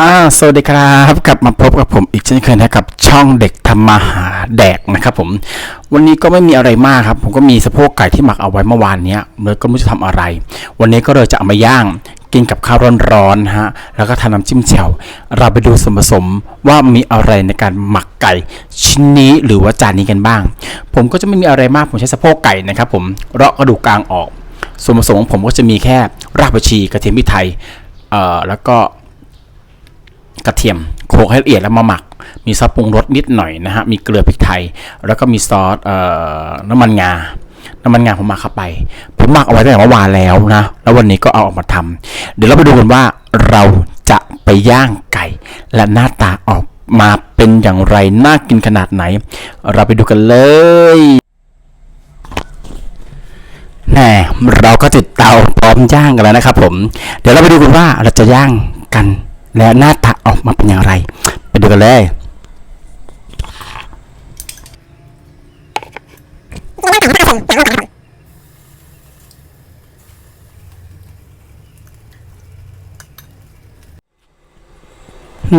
อ่าสวัสดีครับกลับมาพบกับผมอีกเช่นเคยนะกับช่องเด็กทำมาหาแดกนะครับผมวันนี้ก็ไม่มีอะไรมากครับ ผมก็มีสะโพกไก่ที่หมักเอาไว้เมื่อวานเนี้ยเลยก็ไม่รู้จะทำอะไร วันนี้ก็เลยจะเอามาย่างกินกับข้าวร้อนๆนะฮะแล้วก็ทำน้ำจิ้มแจ่วเราไปดูส่วนผสมว่ามีอะไรในการหมักไก่ชิ้นนี้หรือว่าจานนี้กันบ้าง ผมก็จะไม่มีอะไรมากผมใช้สะโพกไก่นะครับผมเราะกระดูกกลางออก ส่วนผสมของผมก็จะมีแค่รากผักชีกระเทียมพริกไทยเอ่อแล้วก็ กระเทียมโขลกให้ละเอียดแล้วมาหมัก มีซอสปรุงรสนิดหน่อยนะฮะมีเกลือพริกไทย แล้วก็มีซอสเอ่อน้ำมันงาน้ำมันงาผมหมักเข้าไป ผมหมักเอาไว้ตั้งแต่เมื่อวานแล้วนะ แล้ววันนี้ก็เอาออกมาทำเดี๋ยวเราไปดูกันว่าเราจะไปย่างไก่ และหน้าตาออกมาเป็นอย่างไร น่ากินขนาดไหน เราไปดูกันเลยแน่เราก็จุดเตาพร้อมย่างกันแล้วนะครับผม เดี๋ยวเราไปดูกันว่าเราจะย่างกัน และหน้าตาออกมาเป็นอย่างไร ไปดูกันเลย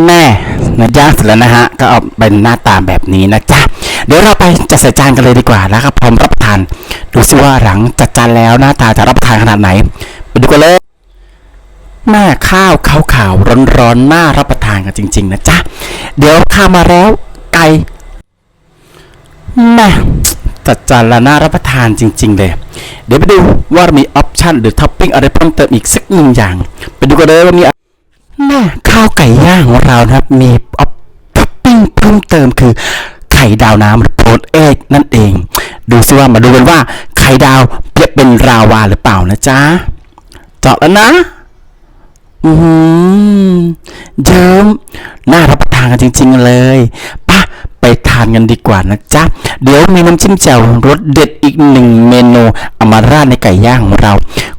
แม่นะย่างเสร็จแล้วนะฮะ ก็เอาเป็นหน้าตาแบบนี้นะจ๊ะ เดี๋ยวเราไปจัดใส่จานกันเลยดีกว่าแล้วก็พร้อมรับประทาน ดูซิว่าหลังจัดจานแล้วหน้าตาจะรับประทานขนาดไหน ไปดูกันเลย แม่ข้าวขาวขาวร้อนร้อนๆน่ารับประทานกันจริง ๆ นะจ๊ะ เดี๋ยวข้ามาแล้วไก่แม่จัดจานละน่ารับประทานจริง ๆ เลย เดี๋ยวไปดูว่ามีออปชั่นหรือท็อปปิ้งอะไรเพิ่มเติมอีกสักหนึ่งอย่าง ไปดูกันเลยว่ามีแม่ข้าวไก่ย่างของเรานะครับ มีออปท็อปปิ้งเพิ่มเติมคือไข่ดาวน้ำหรือโปรตเอกนั่นเอง ดูซิว่ามาดูกันว่าไข่ดาวจะเป็นราวาหรือเปล่านะจ๊ะเจาะแล้วนะ อืมเยิ้มน่ารับประทานกันจริง ๆ เลยปะไปทานกันดีกว่านะจ๊ะ เดี๋ยวมีน้ำจิ้มแจ่วรสเด็ดอีกหนึ่งเมนูเอามาราดในไก่ย่างของเรา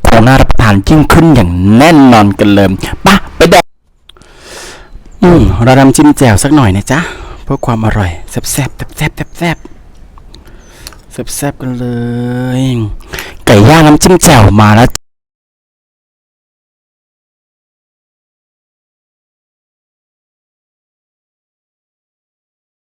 คงน่ารับประทานยิ่งขึ้นอย่างแน่นอนกันเลยปะไปแดกอืมเราน้ำจิ้มแจ่วสักหน่อยนะจ๊ะเพื่อความอร่อยแซ่บแซ่บแซ่บแซ่บแซ่บแซ่บกันเลย ไก่ย่างน้ำจิ้มแจ่วมาแล้ว